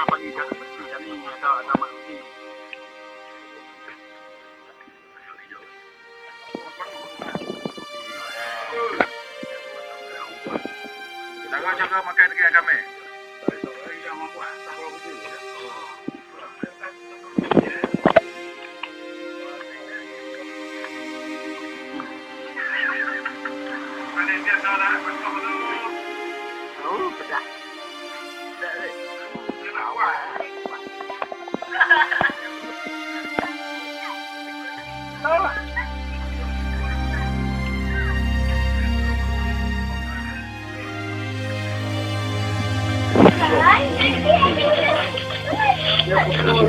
akan bagi kat kat ni ada ada ni. Jaga-jaga makan dengan kami. Oh, pedas. Pedas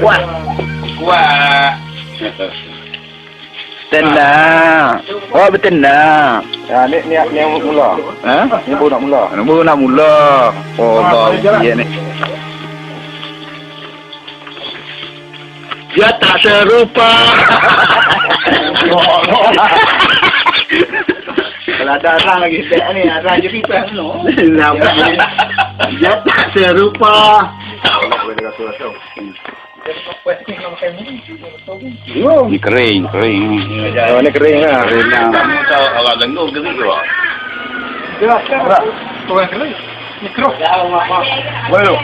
Quả Quả Tên là Oh betul lah Ya ni ni ni mula. Ha? Ni pun nak mula. Nak mula mula. Oh Allah. Ya ni. Jata serupa. Kalau ada orang lagi ini ada jadi no. Jata serupa. Oh. Ni kering, kering. Oh, ni kering lah. Kering lah. Awak dengar kering tu. Ya, ya. Tuan kering. Mikro. Boleh.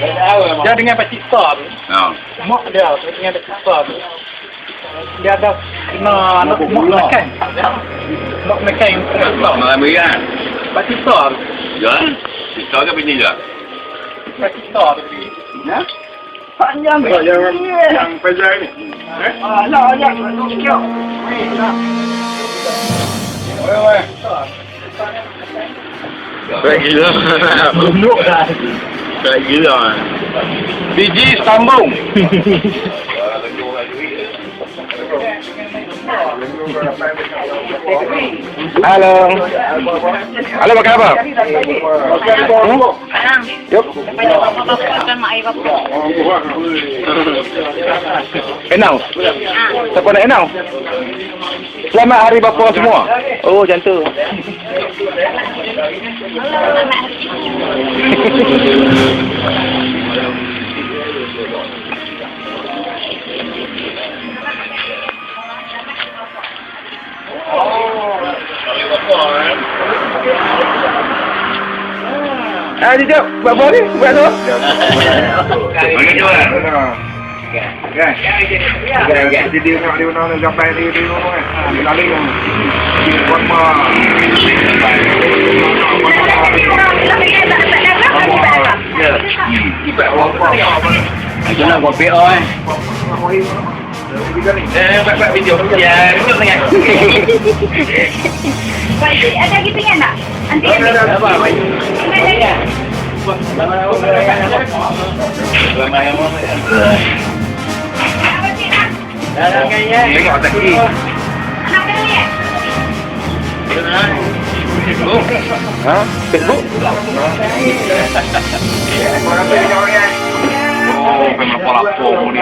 Dia dengan pakcik star tu. Ha. Mak dia dengan pakcik star tu. Dia ada kena nak mak makan. Mak makan yang star. Malam ni kan? Pakcik star tu. Ya. Kita ke bini je? Pakcik star tu. Ya. Panjang Oh, yang pejar ni. Ah, lah, ya. Tokyo. Oi, oi. Regular. Regular. BG, tambong! Halo. Halo, makan apa? Hmm? Yuk. Enau. Siapa nak enau? Selamat hari bapa semua. Oh, macam tu. Ah. Buat apa ni? Buat? Kan? Jadi dia nak dia nak sampai dia dia nak kan. Dia lari kan. Dia buat apa? Ya. Itu nak buat PO eh. Eh, buat video. Ya, itu dengan. Pakcik, ada gitu ya nak? Nanti ada, ada. Apa? Tengok tadi. Anak kena ni eh? Ha? Facebook? Orang tu dia orang kan. Oh, memang pola pom ni.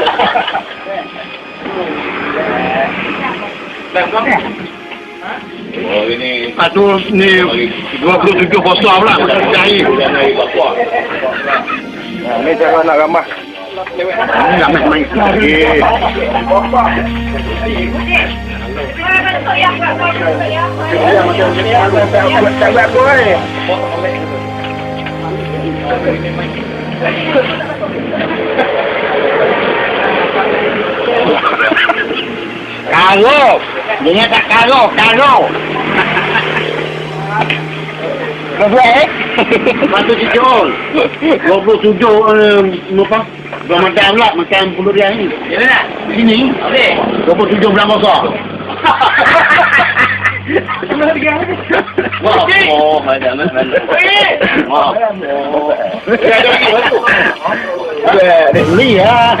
Dia? Oh, ini Aduh ni 27 bosar pula cari. Nah, ni cara nak ramah. Ni ramah main Ya ni tak buat apa ni. Karo. Dia tak karo, karo. Berapa eh? Satu jujur. 27 um, apa? Ramadan pula makan pulut dia ni. Ya nak? Sini. Boleh. 27 bulan puasa. Oh, ada mana? Oh. Beli ya.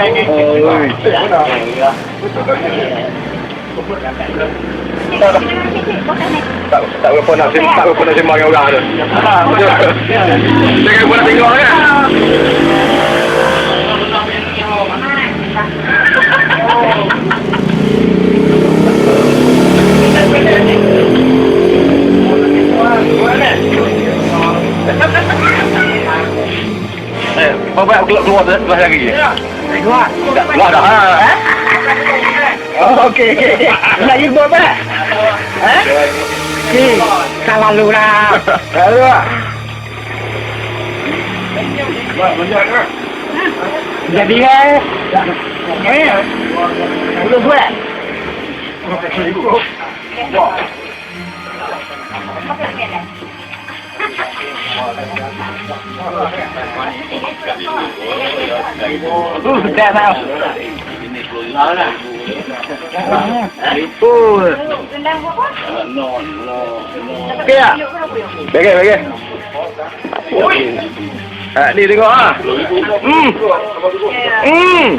Tak tak berapa nak sim, tak berapa nak sembang dengan orang tu. Jangan buat tengok kan. Eh, bapak keluar keluar lagi. Keluar. Keluar dah. Ha? Oh, okey okey. Nak pergi buat apa? Ha? Si, salah lu lah. Lalu lah. Jadi kan? Eh. Belum buat. Uh, dah tahu. Oh, Rendang apa? Okey tak? Bagi, bagi. Ha, ni tengok ah. Hmm. Hmm.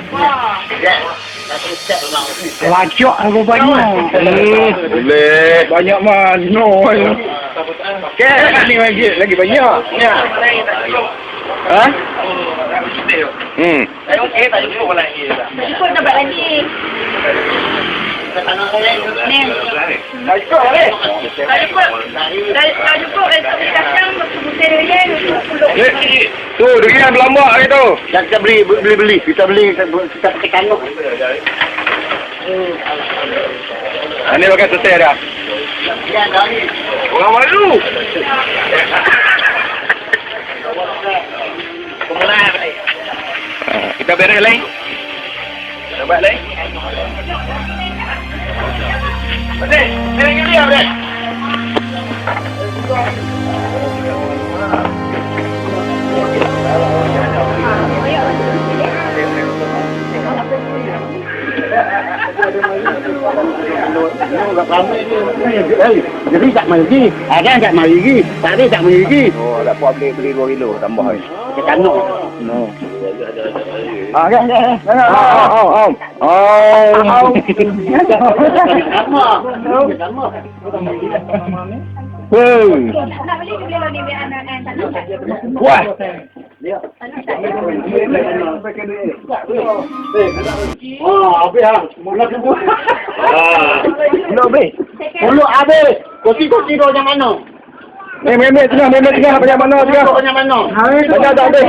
lacak aku banyak. Hmm. Boleh. Banyak mana? Okey, ni lagi lagi banyak. Ya. Ha? Hmm. Ikut dapat lagi. Ni. Tak cukup. Tak cukup. Tak cukup. Eh, kacang betul-betul dia Ni. Tu, dengan berlambak hari tu. Yang kita beli, beli, beli. Kita beli, kita, kita pakai kandung. Ha, ni pakai setel dah. Orang malu. Ha, kita beres lain. Kita buat lain. Betul. Ni lagi dia, betul. Jadi tak mari lagi. Ada tak mari lagi. Tak ada tak mari lagi. Oh, tak apa beli beli 2 kilo tambah ni. Kita kandung. No. Okay, okay. Ano? Oh, oh, oh. Oh. Oh. Boom. What? Oh, abe ha. Mula Ah. No, abe. Ulo abe. Kosi-kosi daw ano. Mana? Eh, memang tengah, memang tengah banyak mana tengah. Tu yang mana? Banyak tak habis.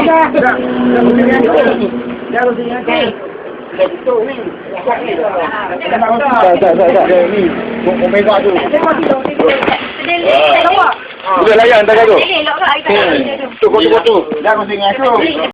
Tak, tak, tak, tak. Ni, Omega tu. Sudah layan tak tu? Tu kotu-kotu. Jangan singa tu.